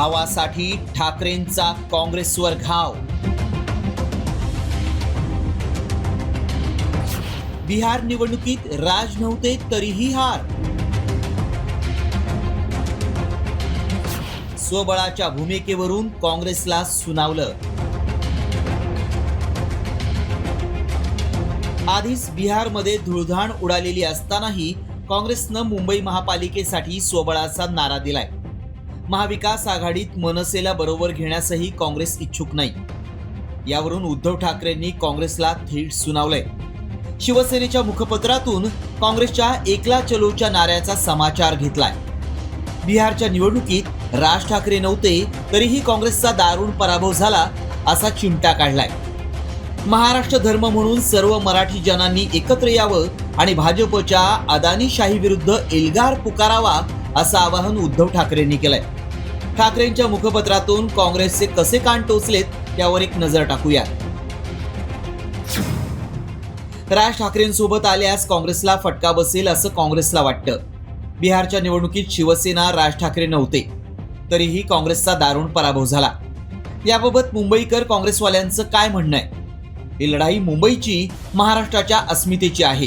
भावासाठी ठाकरेंचा काँग्रेसवर घाव. बिहार निवडणुकीत राज नव्हते तरीही हार. स्वबळाच्या भूमिकेवरून काँग्रेसला सुनावलं. आधीच बिहारमध्ये धुळधाण उडालेली असतानाही काँग्रेसनं मुंबई महापालिकेसाठी स्वबळाचा नारा दिलाय. महाविकास आघाडीत मनसेला बरोबर घेण्यासही काँग्रेस इच्छुक नाही. यावरून उद्धव ठाकरेंनी काँग्रेसला थेट सुनावलंय. शिवसेनेच्या मुखपत्रातून काँग्रेसच्या एकला चलोच्या नाऱ्याचा समाचार घेतलाय. बिहारच्या निवडणुकीत राज ठाकरे नव्हते तरीही काँग्रेसचा दारुण पराभव झाला असा चिमटा काढलाय. महाराष्ट्र धर्म म्हणून सर्व मराठी जनांनी एकत्र यावं आणि भाजपच्या अदानीशाही विरुद्ध एल्गार पुकारावा असं आवाहन उद्धव ठाकरेंनी केलंय. ठाकरेंच्या मुखपत्रातून काँग्रेसचे कसे कान टोचलेत यावर एक नजर टाकूया. राज ठाकरेंसोबत आल्यास काँग्रेसला फटका बसेल असं काँग्रेसला वाटतं. बिहारच्या निवडणुकीत शिवसेना राज ठाकरे नव्हते. तरीही काँग्रेसचा दारुण पराभव झाला. याबाबत मुंबईकर काँग्रेसवाल्यांचं काय म्हणणं आहे? ही लढाई मुंबईची महाराष्ट्राच्या अस्मितेची आहे.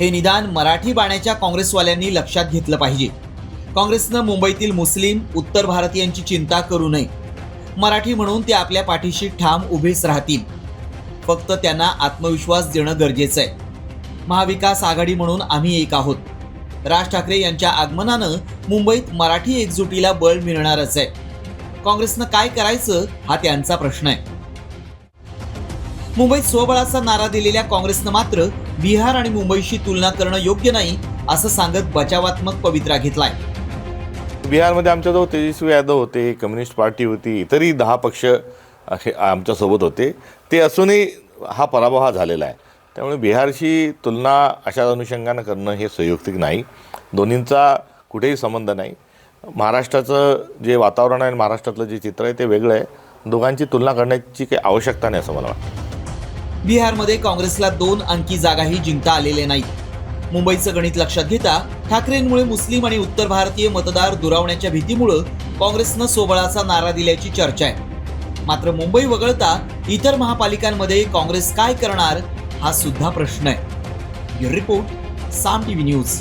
हे निदान मराठी बाण्याच्या काँग्रेसवाल्यांनी लक्षात घेतलं पाहिजे. काँग्रेसनं मुंबईतील मुस्लिम उत्तर भारतीयांची चिंता करू नये. मराठी म्हणून ते आपल्या पाठीशी ठाम उभेच राहतील. फक्त त्यांना आत्मविश्वास देणं गरजेचं आहे महाविकास आघाडी म्हणून आम्ही एक आहोत. राज ठाकरे यांच्या आगमनानं मुंबईत मराठी एकजुटीला बळ मिळणारच आहे काँग्रेसनं काय करायचं हा त्यांचा प्रश्न आहे. मुंबईत स्वबळाचा नारा दिलेल्या काँग्रेसनं मात्र बिहार आणि मुंबईशी तुलना करणं योग्य नाही असं सांगत बचावात्मक पवित्रा घेतलाय. बिहारमध्ये आमच्याजवळ तेजस्वी यादव होते कम्युनिस्ट पार्टी होती इतरही दहा पक्ष असे आमच्यासोबत होते. ते असूनही हा पराभव हा झालेला आहे. त्यामुळे बिहारशी तुलना अशा अनुषंगानं करणं हे संयुक्तिक नाही. दोन्हींचा कुठेही संबंध नाही. महाराष्ट्राचं जे वातावरण आहे आणि महाराष्ट्रातलं जे चित्र आहे ते वेगळं आहे. दोघांची तुलना करण्याची काही आवश्यकता नाही असं मला वाटतं. बिहारमध्ये काँग्रेसला दोन अंकी जागाही जिंकता आलेल्या नाहीत. मुंबईचं गणित लक्षात घेता ठाकरेंमुळे मुस्लिम आणि उत्तर भारतीय मतदार दुरावण्याच्या भीतीमुळं काँग्रेसनं सोबळाचा नारा दिल्याची चर्चा आहे. मात्र मुंबई वगळता इतर महापालिकांमध्ये काँग्रेस काय करणार हा सुद्धा प्रश्न आहे. Bureau report Saam TV news.